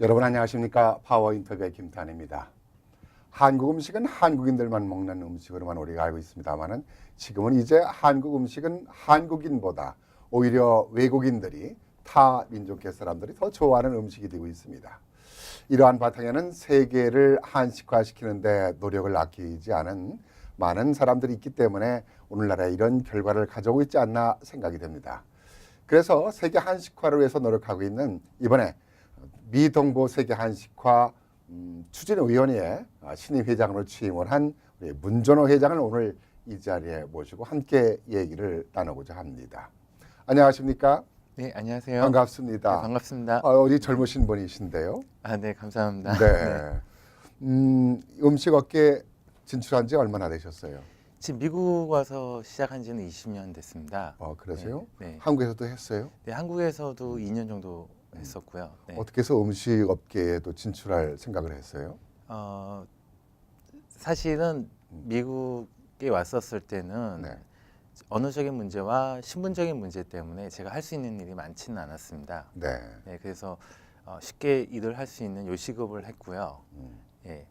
여러분 안녕하십니까 파워 인터뷰의 김탄입니다. 한국 음식은 한국인들만 먹는 음식으로만 우리가 알고 있습니다만은 지금은 이제 한국 음식은 한국인보다 오히려 외국인들이 타 민족의 사람들이 더 좋아하는 음식이 되고 있습니다. 이러한 바탕에는 세계를 한식화시키는데 노력을 아끼지 않은 많은 사람들이 있기 때문에 오늘날에 이런 결과를 가져오고 있지 않나 생각이 됩니다. 그래서 세계 한식화를 위해서 노력하고 있는 이번에 미동보 세계 한식화 음, 추진위원회의 아, 신임 회장으로 취임을 한 우리 문전호 회장을 오늘 이 자리에 모시고 함께 얘기를 나누고자 합니다. 안녕하십니까? 네, 안녕하세요. 반갑습니다. 네, 반갑습니다. 아, 어디 젊으신 분이신데요. 아, 네, 감사합니다. 네. 음, 음식 업계 진출한 지 얼마나 되셨어요? 지금 미국 와서 시작한 지는 20년 됐습니다. 어, 그러세요? 네, 네. 한국에서도 했어요? 네, 한국에서도 2년 정도 했었고요. 네. 어떻게 해서 음식 업계에도 진출할 생각을 했어요? 어, 사실은 미국에 왔었을 때는 네. 언어적인 문제와 신분적인 문제 때문에 제가 할 수 있는 일이 많지는 않았습니다. 네. 네, 그래서 어, 쉽게 일을 할 수 있는 요식업을 했고요. 음, 예.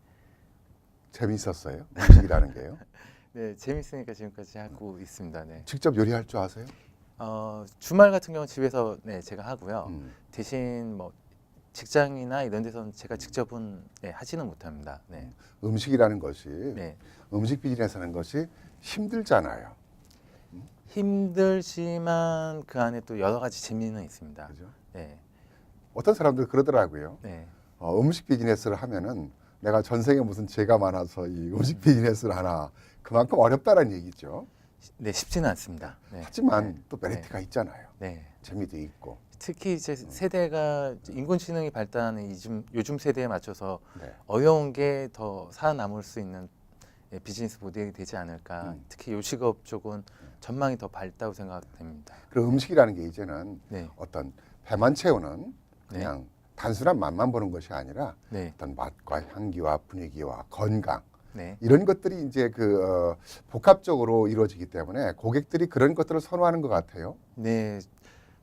재밌었어요? 음식이라는 게요? 네, 재밌으니까 지금까지 하고 있습니다. 네. 직접 요리할 줄 아세요? 어, 주말 같은 경우는 집에서 네, 제가 하고요. 음. 대신 뭐 직장이나 이런 데서는 제가 직접은 네, 하지는 못합니다. 네. 음식이라는 것이 네. 음식 비즈니스 하는 것이 힘들잖아요. 힘들지만 그 안에 또 여러 가지 재미는 있습니다. 그죠? 네. 어떤 사람들 그러더라고요. 네. 어, 음식 비즈니스를 하면은 내가 전생에 무슨 죄가 많아서 이 음식 비즈니스를 하나 그만큼 어렵다는 얘기죠. 네, 쉽지는 않습니다. 네. 하지만 네. 또 메리트가 있잖아요. 네. 재미도 있고. 특히 이제 세대가 이제 인공 지능이 발달하는 요즘 요즘 세대에 맞춰서 네. 어려운 게 더 살아남을 수 있는 예, 비즈니스 모델이 되지 않을까. 음. 특히 요식업 쪽은 전망이 더 밝다고 생각됩니다. 그리고 음식이라는 게 이제는 네. 어떤 배만 채우는 그냥 단순한 맛만 보는 것이 아니라 네. 어떤 맛과 향기와 분위기와 건강 네. 이런 것들이 이제 그 어, 복합적으로 이루어지기 때문에 고객들이 그런 것들을 선호하는 것 같아요. 네,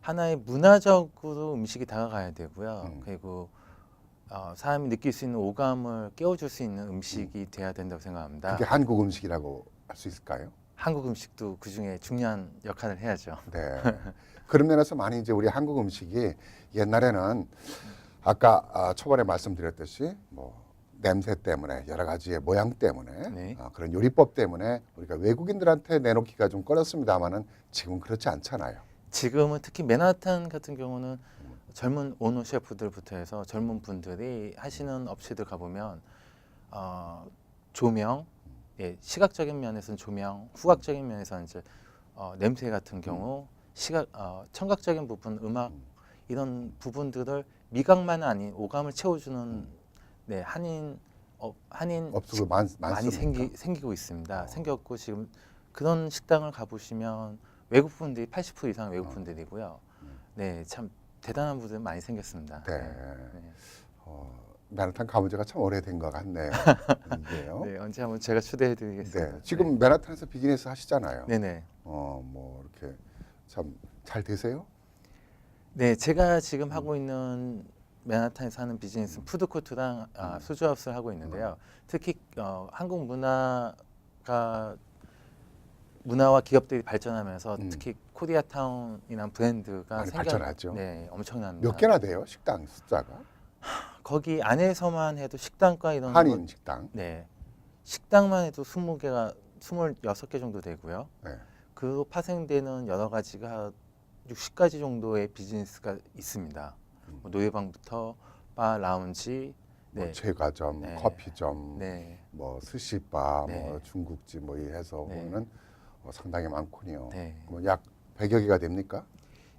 하나의 문화적으로 음식이 다가가야 되고요. 음. 그리고 어, 사람이 느낄 수 있는 오감을 깨워줄 수 있는 음식이 돼야 된다고 생각합니다. 그게 한국 음식이라고 할 수 있을까요? 한국 음식도 그 중에 중요한 역할을 해야죠. 네. 그런 면에서 많이 이제 우리 한국 음식이 옛날에는 아까 아, 초반에 말씀드렸듯이 뭐 냄새 때문에 여러 가지의 모양 때문에 네. 아, 그런 요리법 때문에 우리가 외국인들한테 내놓기가 좀 꺼렸습니다만은 지금은 그렇지 않잖아요. 지금은 특히 맨하탄 같은 경우는 젊은 오너 셰프들부터 해서 젊은 분들이 하시는 업체들 가보면 어, 조명, 예, 시각적인 면에서는 조명, 후각적인 면에서는 이제 어, 냄새 같은 경우, 시각, 어, 청각적인 부분, 음악 이런 부분들을 미각만은 아닌 오감을 채워주는 네, 한인 어, 한인 업소도 많, 많습니까? 많이 생기, 생기고 있습니다. 어. 생겼고 지금 그런 식당을 가보시면 외국 분들이 80% 이상 외국 어. 분들이고요. 음. 네, 참 대단한 분들 많이 생겼습니다. 네. 네. 어, 맨하탄 가본 지가 참 오래된 것 같네요. 이게요. 네, 언제 한번 제가 초대해드리겠습니다. 네. 지금 맨하탄에서 비즈니스 하시잖아요. 네, 네, 어, 뭐 이렇게 참 잘 되세요? 네, 제가 지금 하고 있는 맨하탄에서 하는 비즈니스는 푸드코트랑 아, 음. 수주하우스를 하고 있는데요. 특히 어, 한국 문화가 문화와 기업들이 발전하면서 음. 특히 코리아타운이라는 브랜드가 많이 생겨 발전하죠. 네, 엄청납니다. 몇 개나 돼요? 식당 숫자가? 거기 안에서만 해도 식당과 이런 한인 것- 식당. 네. 식당만 해도 20개가 26개 정도 되고요. 네. 그 파생되는 여러 가지가 60가지 정도의 비즈니스가 있습니다. 음. 뭐 노래방부터 바, 라운지, 뭐 네. 제과점, 네. 커피점, 네. 뭐 스시바, 네. 뭐 중국집 뭐이 해서 네. 보면은 어, 상당히 많군요. 네. 뭐약 100여 개가 됩니까?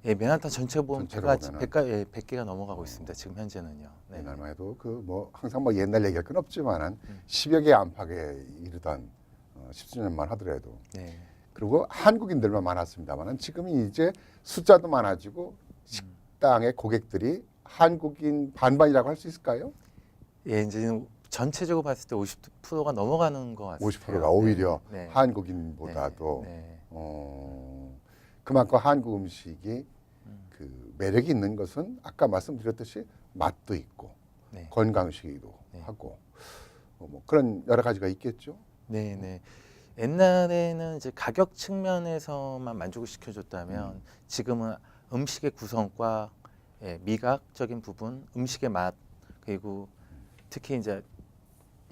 예, 맨하탄 전체 보면 전체로 100가, 보면은. 100가, 예, 100개가 넘어가고 있습니다. 지금 현재는요. 네. 옛날만 해도 그 뭐 항상 뭐 옛날 얘기할 건 없지만은 음. 10여 개 안팎에 이르던 어, 10주년만 하더라도 네. 그리고 한국인들만 많았습니다만은 지금은 이제 숫자도 많아지고 식당의 고객들이 한국인 반반이라고 할 수 있을까요? 예, 이제 전체적으로 봤을 때 50%가 넘어가는 것 같습니다. 50%가 오히려 네. 한국인보다도 네. 네. 어, 그만큼 한국 음식이 음. 그 매력이 있는 것은 아까 말씀드렸듯이 맛도 있고 네. 건강식이기도 네. 하고 어, 뭐 그런 여러 가지가 있겠죠. 네, 네. 옛날에는 이제 가격 측면에서만 만족을 시켜줬다면 음. 지금은 음식의 구성과 예, 미각적인 부분, 음식의 맛 그리고 특히 이제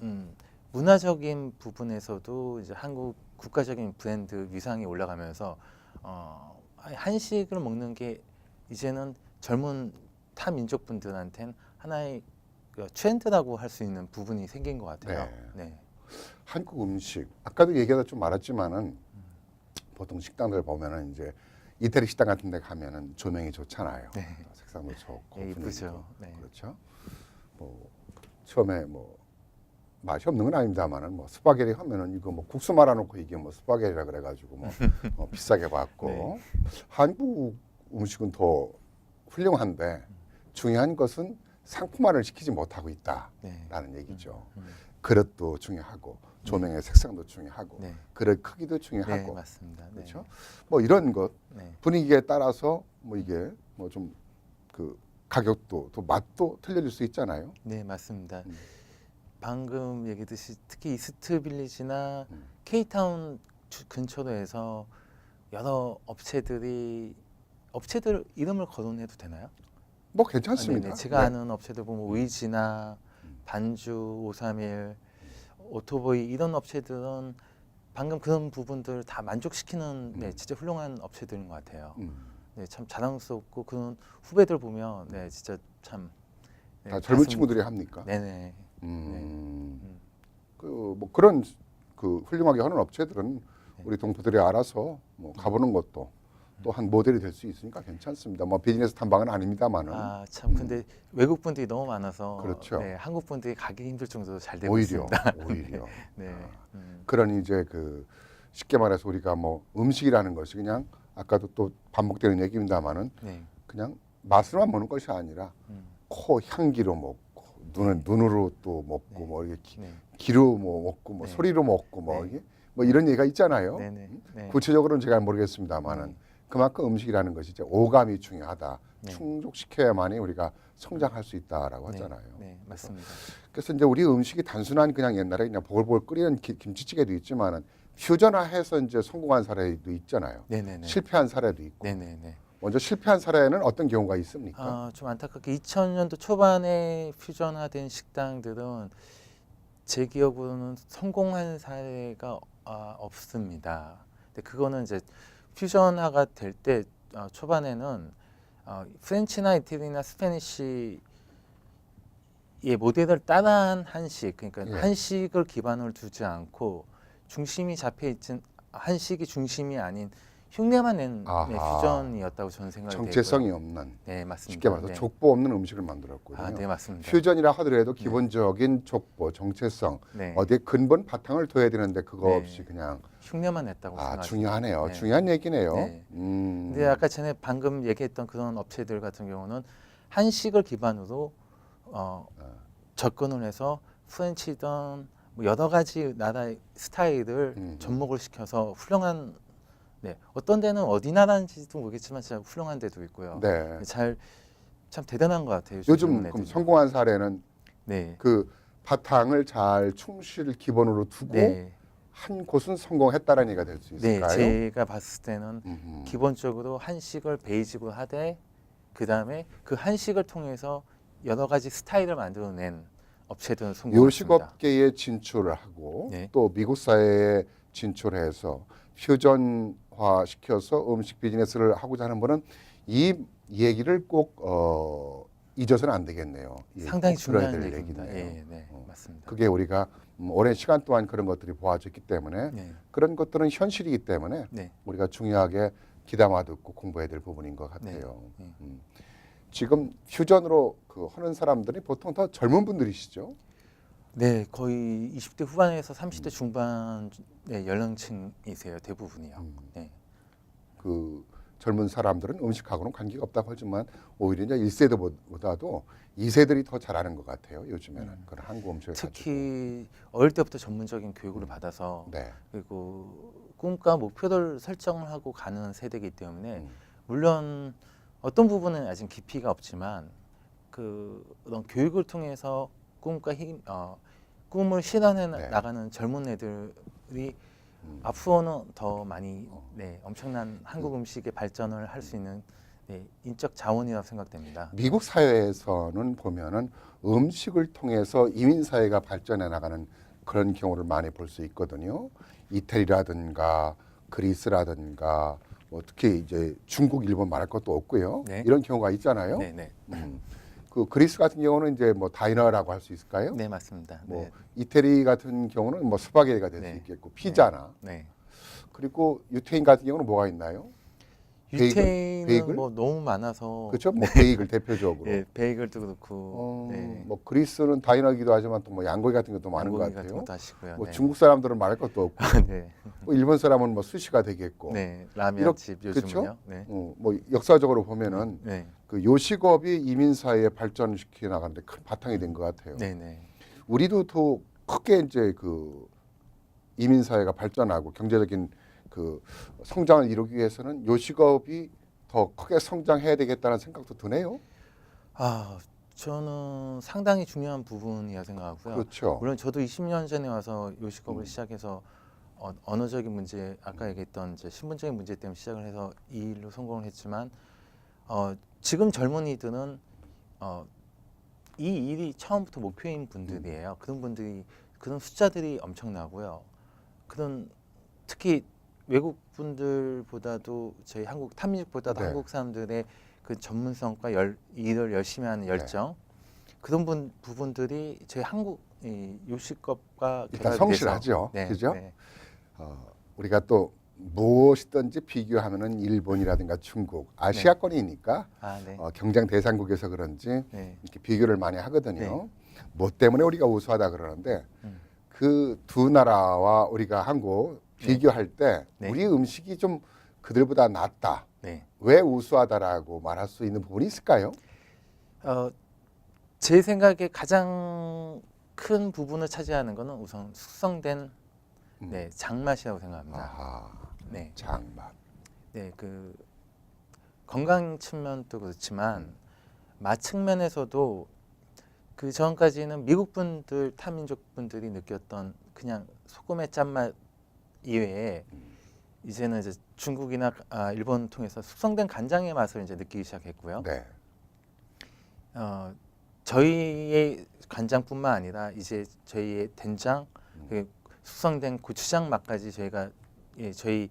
음, 문화적인 부분에서도 이제 한국 국가적인 브랜드 위상이 올라가면서 어, 한식을 먹는 게 이제는 젊은 타 민족 분들한테는 하나의 그 트렌드라고 할 수 있는 부분이 생긴 것 같아요. 네. 한국 음식 아까도 얘기하다 좀 말았지만은 보통 식당들 보면은 이제 이태리 식당 같은 데 가면은 조명이 좋잖아요. 네. 색상도 좋고 예, 분위기도 이쁘죠. 네. 그렇죠. 뭐 처음에 뭐 맛이 없는 건 아닙니다만은 뭐 스파게티 하면은 이거 뭐 국수 말아놓고 이게 뭐 스파게티라 그래가지고 뭐 어, 비싸게 받고 네. 한국 음식은 더 훌륭한데 중요한 것은 상품화를 시키지 못하고 있다라는 네. 얘기죠. 음. 그릇도 중요하고 조명의 색상도 중요하고 네. 그릇 크기도 네, 중요하고 맞습니다. 네. 그렇죠. 뭐 이런 것 네. 분위기에 따라서 뭐 이게 뭐 좀 그 가격도 또 맛도 틀려질 수 있잖아요. 네, 맞습니다. 음. 방금 얘기했듯이 특히 이스트 빌리지나 음. 케이타운 주- 근처로 해서 여러 업체들이 업체들 이름을 거론해도 되나요? 뭐 아, 괜찮습니다. 네네. 제가 네. 아는 업체들 보면 의지나 음. 반주, 오삼일, 오토보이 이런 업체들은 방금 그런 부분들 다 만족시키는 네, 음. 진짜 훌륭한 업체들인 것 같아요. 음. 네, 참 자랑스럽고 그런 후배들 보면 네, 진짜 참 네, 다 젊은 가슴- 친구들이 합니까? 네네. 음. 음. 그 뭐 그런 그 훌륭하게 하는 업체들은 네. 우리 동포들이 알아서 뭐 가보는 것도 또 한 모델이 될 수 있으니까 괜찮습니다. 뭐 비즈니스 탐방은 아닙니다만은 아참 음. 근데 외국 분들이 너무 많아서 그렇죠. 네, 한국 분들이 가기 힘들 정도로 잘 되고 오히려 있습니다. 오히려 네. 아. 음. 그런 이제 그 쉽게 말해서 우리가 뭐 음식이라는 것이 그냥 아까도 또 반복되는 얘기입니다만은 네. 그냥 맛으로만 먹는 것이 아니라 음. 코 향기로 먹고 눈은 눈으로 또 먹고 네. 뭐 이렇게 기- 네. 귀로 뭐 먹고 뭐 네. 소리로 먹고 뭐 네. 이게 뭐 이런 얘기가 있잖아요. 네네. 네. 구체적으로는 제가 모르겠습니다만은 음. 그만큼 음식이라는 것이 이제 오감이 중요하다. 네. 충족시켜야만이 우리가 성장할 수 있다라고 네. 하잖아요. 네, 맞습니다. 그래서 이제 우리 음식이 단순한 그냥 옛날에 그냥 보글보글 끓이는 기- 김치찌개도 있지만은 퓨전화해서 이제 성공한 사례도 있잖아요. 네네네. 실패한 사례도 있고. 네네네. 먼저 실패한 사례는 어떤 경우가 있습니까? 아, 좀 안타깝게 2000년도 초반에 퓨전화된 식당들은 제 기억으로는 성공한 사례가 아, 없습니다. 근데 그거는 이제 퓨전화가 될때 어, 초반에는 어, 프렌치나 이태리나 스페니쉬의 모델을 따라한 한식, 그러니까 예. 한식을 기반으로 두지 않고 중심이 잡혀 있진 한식이 중심이 아닌 흉내만 낸 네, 아하. 퓨전이었다고 저는 생각이 정체성이 되고요. 없는 네, 맞습니다. 쉽게 말해서 네. 족보 없는 음식을 만들었거든요. 아, 네, 맞습니다. 퓨전이라 하더라도 기본적인 족보, 정체성, 네. 어디에 근본 바탕을 둬야 되는데 그거 네. 없이 그냥 흉내만 냈다고 아 생각합니다. 중요하네요. 네. 중요한 얘기네요. 네. 음. 근데 아까 전에 방금 얘기했던 그런 업체들 같은 경우는 한식을 기반으로 어, 아. 접근을 해서 프렌치든 뭐 여러 가지 나라의 스타일을 음. 접목을 시켜서 훌륭한 네 어떤 데는 어디 나라인지도 모르겠지만 진짜 훌륭한 데도 있고요. 네. 잘 참 대단한 것 같아요. 요즘 그럼. 성공한 사례는 네. 그 바탕을 잘 충실을 기본으로 두고 네. 한 곳은 성공했다라는 얘기가 될수 네, 있을까요? 제가 봤을 때는 음흠. 기본적으로 한식을 베이직으로 하되 그 다음에 그 한식을 통해서 여러 가지 스타일을 만들어낸 업체들은 성공했습니다. 요식업계에 진출을 하고 네. 또 미국 사회에 진출해서 퓨전화 시켜서 음식 비즈니스를 하고자 하는 분은 이 얘기를 꼭 어, 잊어서는 안 되겠네요. 이 상당히 중요한 될 얘기입니다. 예, 네, 어. 맞습니다. 그게 우리가 음, 오랜 시간 동안 그런 것들이 보아졌기 때문에 네, 그런 것들은 현실이기 때문에 네, 우리가 중요하게 귀담아 듣고 공부해야 될 부분인 것 같아요. 네. 음. 지금 퓨전으로 그 하는 사람들이 보통 더 젊은 분들이시죠? 네, 거의 20대 후반에서 30대 음. 중반 네, 연령층이세요 대부분이요. 음. 네, 그 젊은 사람들은 음식하고는 관계가 없다고 하지만 오히려 이제 1세대보다도 2세들이 더 잘하는 것 같아요. 요즘에는 음. 그런 한국 음식을 특히 어릴 때부터 전문적인 교육을 음. 받아서 가지고. 네. 그리고 꿈과 목표를 설정을 하고 가는 세대이기 때문에 음. 물론 어떤 부분은 아직 깊이가 없지만 그 그런 교육을 통해서 꿈과 힘, 어, 꿈을 실현해 네. 나가는 젊은 애들이 음. 앞으로는 더 많이 어. 네, 엄청난 한국 음식의 발전을 할 수 있는 네, 인적 자원이라고 생각됩니다. 미국 사회에서는 보면은 음식을 통해서 이민 사회가 발전해 나가는 그런 경우를 많이 볼 수 있거든요. 이태리라든가 그리스라든가 뭐 특히 이제 중국, 일본 말할 것도 없고요. 네. 이런 경우가 있잖아요. 네, 네, 음. 그 그리스 같은 경우는 이제 뭐 다이너라고 할 수 있을까요? 네 맞습니다. 뭐 네, 이태리 같은 경우는 뭐 스파게티가 될 수 네. 있겠고 피자나 네. 그리고 유태인 같은 경우는 뭐가 있나요? 베이글? 유태인은 베이글? 뭐 너무 많아서 그렇죠? 뭐 베이글 대표적으로. 예, 베이글도 그렇고 어, 네. 뭐 그리스는 다이너기도 하지만 또 뭐 양고기 같은 것도 많은 것 양고기 같은 같아요. 것도 하시고요. 뭐 네. 중국 사람들은 말할 것도 없고, 네. 뭐 일본 사람은 뭐 스시가 되겠고, 네. 라면 이렇게- 집 그쵸? 요즘은요. 네. 어, 뭐 역사적으로 보면은 네. 그 요식업이 이민 사회에 발전시켜 나가는데 큰 바탕이 된 것 같아요. 네, 네. 우리도 더 크게 이제 그 이민 사회가 발전하고 경제적인 그 성장을 이루기 위해서는 요식업이 더 크게 성장해야 되겠다는 생각도 드네요. 아, 저는 상당히 중요한 부분이라 생각하고요. 그렇죠. 물론 저도 20년 전에 와서 요식업을 음. 시작해서 어, 언어적인 문제, 아까 얘기했던 이제 신분적인 문제 때문에 시작을 해서 이 일로 성공을 했지만 어, 지금 젊은이들은 어, 이 일이 처음부터 목표인 분들이에요. 그런 분들이 그런 숫자들이 엄청나고요. 그런 특히 외국 분들보다도 저희 한국 탐식보다도 네. 한국 사람들의 그 전문성과 열, 일을 열심히 하는 네. 열정 그런 분, 부분들이 저희 한국 이 요식업과 일단 성실하죠. 네, 그죠? 네, 어, 우리가 또 무엇이든지 비교하면은 일본이라든가 중국 아시아권이니까 아, 네, 어, 경쟁 대상국에서 그런지 네, 이렇게 비교를 많이 하거든요. 뭐 때문에 우리가 우수하다 그러는데 음. 그두 나라와 우리가 한국 비교할 때 네. 우리 음식이 좀 그들보다 낫다. 네. 왜 우수하다라고 말할 수 있는 부분이 있을까요? 어, 제 생각에 가장 큰 부분을 차지하는 것은 우선 숙성된 음. 네, 장맛이라고 생각합니다. 아하, 네, 장맛. 네, 그 건강 측면도 그렇지만 맛 측면에서도 그 전까지는 미국 분들 타민족 분들이 느꼈던 그냥 소금의 짠맛 이외에 음. 이제는 이제 중국이나 아, 일본 통해서 숙성된 간장의 맛을 이제 느끼기 시작했고요. 네. 어, 저희의 간장뿐만 아니라 이제 저희의 된장, 음. 그 숙성된 고추장 맛까지 저희가 예, 저희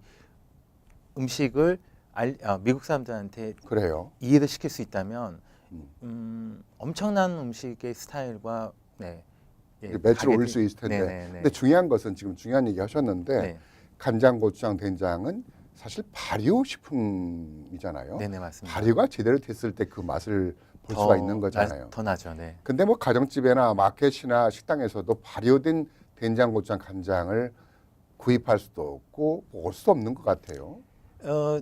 음식을 알, 아, 미국 사람들한테 그래요. 이해를 시킬 수 있다면 음. 음, 엄청난 음식의 스타일과 네, 예, 매출 올릴 수 있을 텐데. 네, 네, 네. 근데 중요한 것은 지금 중요한 얘기 하셨는데 네, 간장, 고추장, 된장은 사실 발효 식품이잖아요. 네, 네, 맞습니다. 발효가 제대로 됐을 때 그 맛을 볼 더 수가 있는 나- 거잖아요. 더 나죠, 네. 근데 뭐 가정집이나 마켓이나 식당에서도 발효된 된장, 고추장, 간장을 구입할 수도 없고 볼수 없는 것 같아요. 어,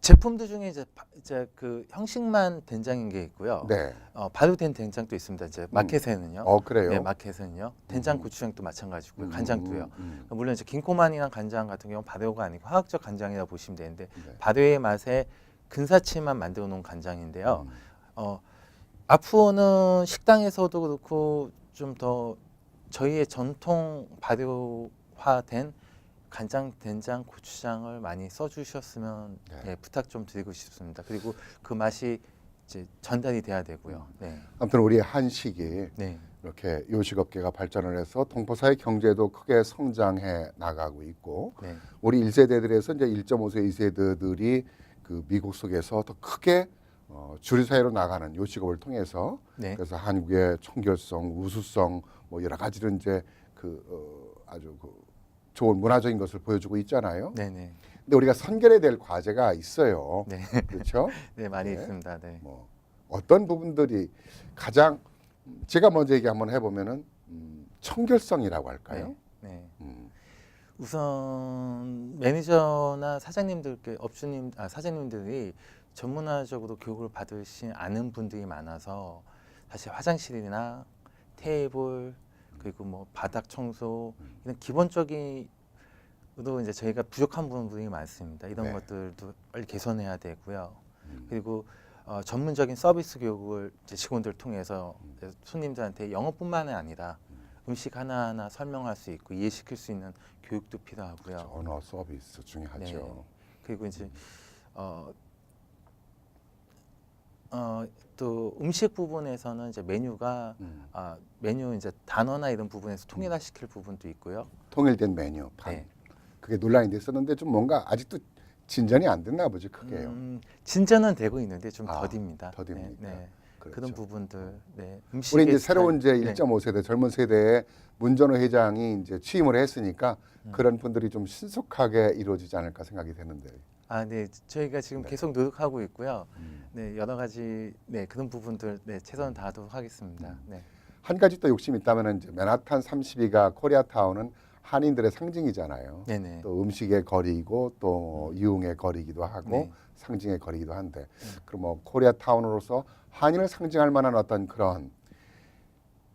제품들 중에 이제, 바- 이제 그 형식만 된장인 게 있고요. 네. 어, 발효된 된장도 있습니다. 이제 마켓에는요. 어 그래요. 네, 마켓은요. 된장, 음. 고추장도 마찬가지고요. 음, 간장도요. 음, 물론 이제 김코만이나 간장 같은 경우는 발효가 아니고 화학적 간장이라고 보시면 되는데 음. 네. 발효의 맛에 근사치만 만들어 놓은 간장인데요. 음. 어, 앞으로는 식당에서도 그렇고 좀 더 저희의 전통 발효 화된 간장, 된장, 고추장을 많이 써주셨으면 네. 네, 부탁 좀 드리고 싶습니다. 그리고 그 맛이 이제 전달이 돼야 되고요. 네, 아무튼 우리 한식이 네, 이렇게 요식업계가 발전을 해서 동포사의 경제도 크게 성장해 나가고 있고 네, 우리 1세대들에서 이제 1.5세, 2세대들이 그 미국 속에서 더 크게 어, 주류 사회로 나가는 요식업을 통해서 네, 그래서 한국의 청결성, 우수성 뭐 여러 가지로 이제 그 어, 아주 그 좋은 문화적인 것을 보여주고 있잖아요. 네, 네, 근데 우리가 선결해야 될 과제가 있어요. 네, 그렇죠? 네, 많이 네. 있습니다. 네. 뭐 어떤 부분들이 가장 제가 먼저 얘기 한번 해보면은 음, 청결성이라고 할까요? 네, 네. 음, 우선 매니저나 사장님들께 업주님 아 사장님들이 전문화적으로 교육을 받으신 아는 분들이 많아서 사실 화장실이나 테이블 그리고 뭐 바닥 청소 이런 기본적인 으로 이제 저희가 부족한 부분들이 많습니다. 이런 네. 것들도 빨리 개선해야 되고요. 음. 그리고 어, 전문적인 서비스 교육을 이제 직원들 통해서 이제 손님들한테 영어뿐만이 아니라 음식 하나하나 설명할 수 있고 이해시킬 수 있는 교육도 필요하고요. 언어 서비스 중요하죠. 네. 그리고 이제 어, 어, 또 음식 부분에서는 이제 메뉴가 음. 아, 메뉴 이제 단어나 이런 부분에서 통일화시킬 부분도 있고요. 통일된 메뉴판. 네. 그게 논란이 됐었는데 좀 뭔가 아직도 진전이 안 됐나 보지 크게요. 음, 진전은 되고 있는데 좀 아, 더딥니다. 더딥니까? 네, 네. 그렇죠. 그런 부분들. 네. 우리 이제 새로운 이제 스타일, 네. 1.5세대 젊은 세대에 문전호 회장이 이제 취임을 했으니까 음. 그런 분들이 좀 신속하게 이루어지지 않을까 생각이 되는데. 아, 네. 저희가 지금 네. 계속 노력하고 있고요. 음. 네, 여러 가지 네, 그런 부분들 네, 최선을 다하도록 하겠습니다. 음. 네. 한 가지 또 욕심이 있다면 이제 맨하탄 32가 코리아타운은 한인들의 상징이잖아요. 네, 네. 또 음식의 거리이고 또 유흥의 거리이기도 하고 네. 상징의 거리이기도 한데 그럼 뭐 코리아타운으로서 한인을 상징할 만한 어떤 그런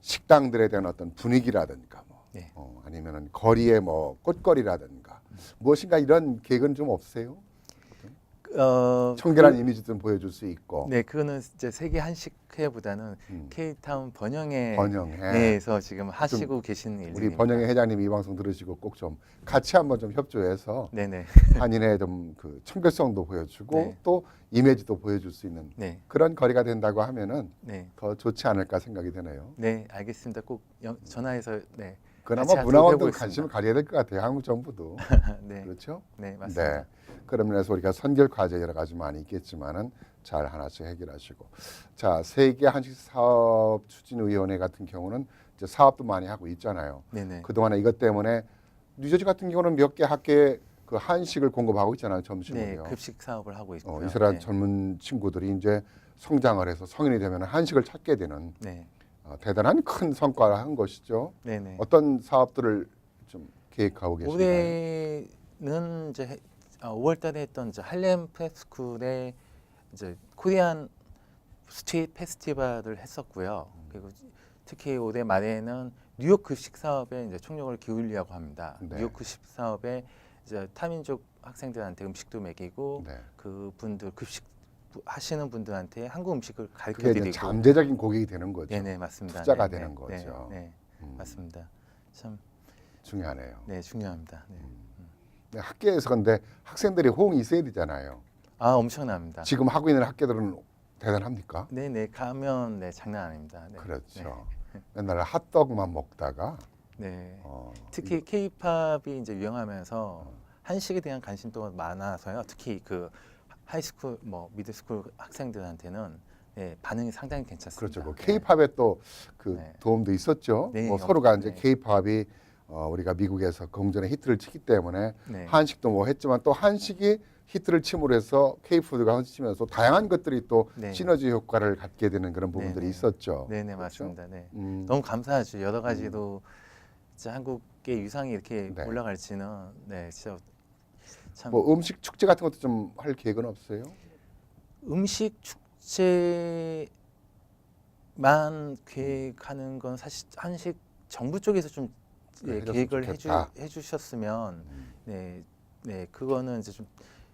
식당들에 대한 어떤 분위기라든가 뭐 네. 어, 아니면은 거리의 뭐 꽃거리라든가 무엇인가 이런 계획은 좀 없어요? 어, 청결한 그- 이미지 좀 보여줄 수 있고 네, 그거는 이제 세계 한식회보다는 음, K타운 번영회 번영회 에서 지금 하시고 계시는 우리 일들입니다. 번영회 회장님 이 방송 들으시고 꼭 좀 같이 한번 좀 협조해서 네, 네, 한인의 좀 그 청결성도 보여주고 네. 또 이미지도 보여줄 수 있는 네, 그런 거리가 된다고 하면은 네, 더 좋지 않을까 생각이 되네요. 네, 알겠습니다. 꼭 영, 전화해서 네, 그나마 문화원도. 관심을 가져야 될 것 같아요. 한국 정부도 네, 그렇죠. 네, 맞습니다. 네. 그런 면에서 우리가 선결 과제 여러 가지 많이 있겠지만은 잘 하나씩 해결하시고 자 세계 한식 사업 추진 위원회 같은 경우는 이제 사업도 많이 하고 있잖아요. 네, 네, 그동안에 이것 때문에 뉴저지 같은 경우는 몇 개 학교에 그 한식을 공급하고 있잖아요. 네, 점심으로요. 급식 사업을 하고 있고요. 어, 이스라엘 네, 젊은 친구들이 이제 성장을 해서 성인이 되면 한식을 찾게 되는 네, 어, 대단한 큰 성과를 한 것이죠. 네, 네. 어떤 사업들을 좀 계획하고 계신가요? 올해는 이제 해- 어, 5월달에 했던 이제 할렘 프레스쿨에 이제 코리안 스트리트 페스티벌을 했었고요. 그리고 특히 올해 말에는 뉴욕 급식 사업에 이제 총력을 기울이려고 합니다. 네. 뉴욕 급식 사업에 이제 타민족 학생들한테 음식도 먹이고 네. 그 분들 급식 부- 하시는 분들한테 한국 음식을 가르쳐 그게 이제 드리고 잠재적인 고객이 되는 거죠. 네네 맞습니다. 투자가 네, 되는 네, 거죠. 네, 네, 음, 맞습니다. 참 중요하네요. 네, 중요합니다. 네. 네, 학교에서 근데 학생들이 호응이 있어야 되잖아요. 아 엄청납니다. 지금 하고 있는 학교들은 대단합니까? 네네 가면 네 장난 아닙니다. 네. 그렇죠. 맨날 핫도그만 먹다가 네. 어, 특히 K-팝이 이제 유행하면서 한식에 대한 관심도가 많아서요. 특히 그 하이스쿨 뭐 미들스쿨 학생들한테는 네, 반응이 상당히 괜찮습니다. 그렇죠. 그 네. K-팝에 또 그 네. 도움도 있었죠. 네, 뭐 어, 서로가 이제 네. K-팝이 어, 우리가 미국에서 공전의 히트를 치기 때문에 네. 한식도 뭐 했지만 또 한식이 히트를 침으로 해서 K-푸드가 헌치면서 다양한 것들이 또 네. 시너지 효과를 갖게 되는 그런 부분들이 네, 네. 있었죠. 네네 그렇죠? 맞습니다. 네. 음, 너무 감사하죠. 여러 가지로 진짜 한국의 유상이 이렇게 네. 올라갈지는 네 진짜 참 뭐 음식 축제 같은 것도 좀 할 계획은 없어요? 음식 축제만 계획하는 건 사실 한식 정부 쪽에서 좀 그래, 예, 해줬으면 계획을 해주, 좋겠다. 해주셨으면 음. 네, 네 그거는 이제 좀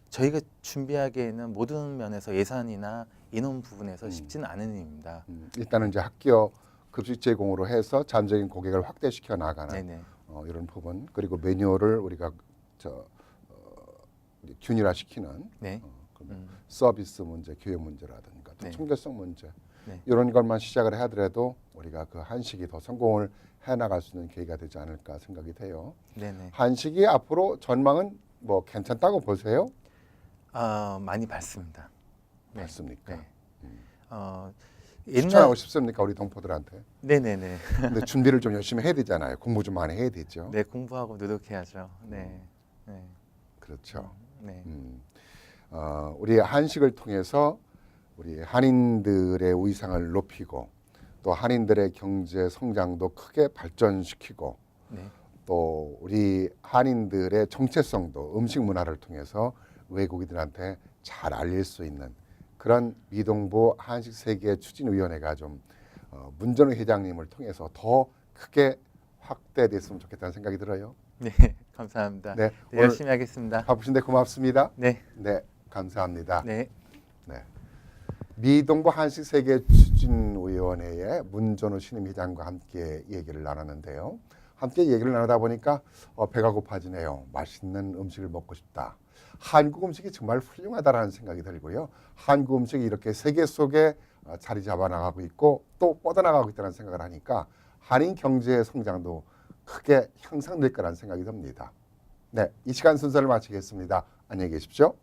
저희가 준비하기에는 모든 면에서 예산이나 인원 부분에서 음. 쉽지는 않은 일입니다. 음, 일단은 이제 학교 급식 제공으로 해서 잠재적인 고객을 확대시켜 나가는 네네 어, 이런 부분 그리고 메뉴를 우리가 저 균일화시키는 네. 어, 음, 서비스 문제, 교육 문제라든가 또 네. 청결성 문제 네. 이런 것만 시작을 하더라도 우리가 그 한식이 더 성공을 해 나갈 수 있는 계기가 되지 않을까 생각이 돼요. 네네 한식이 앞으로 전망은 뭐 괜찮다고 보세요? 아 많이 받습니다. 네. 맞습니까? 네. 음. 어 추천하고 옛날 싶습니까 우리 동포들한테? 네네네 근데 준비를 좀 열심히 해야 되잖아요. 공부 좀 많이 해야 되죠. 네 공부하고 노력해야죠. 네. 네. 그렇죠. 네. 음, 어, 우리 한식을 통해서 우리 한인들의 위상을 높이고 또 한인들의 경제 성장도 크게 발전시키고 네. 또 우리 한인들의 정체성도 음식 문화를 통해서 외국인들한테 잘 알릴 수 있는 그런 미동부 한식 세계 추진위원회가 좀 어, 문전우 회장님을 통해서 더 크게 확대됐으면 좋겠다는 생각이 들어요. 네, 감사합니다. 네, 네, 열심히 하겠습니다. 바쁘신데 고맙습니다. 네, 네, 감사합니다. 네. 네. 미동부 한식 세계 추진 위원회의 문전우 신임 회장과 함께 얘기를 나눴는데요. 함께 얘기를 나누다 보니까 어, 배가 고파지네요. 맛있는 음식을 먹고 싶다. 한국 음식이 정말 훌륭하다라는 생각이 들고요. 한국 음식이 이렇게 세계 속에 어, 자리 잡아 나가고 있고 또 뻗어나가고 있다는 생각을 하니까 한인 경제의 성장도 크게 향상될 거라는 생각이 듭니다. 네, 이 시간 순서를 마치겠습니다. 안녕히 계십시오.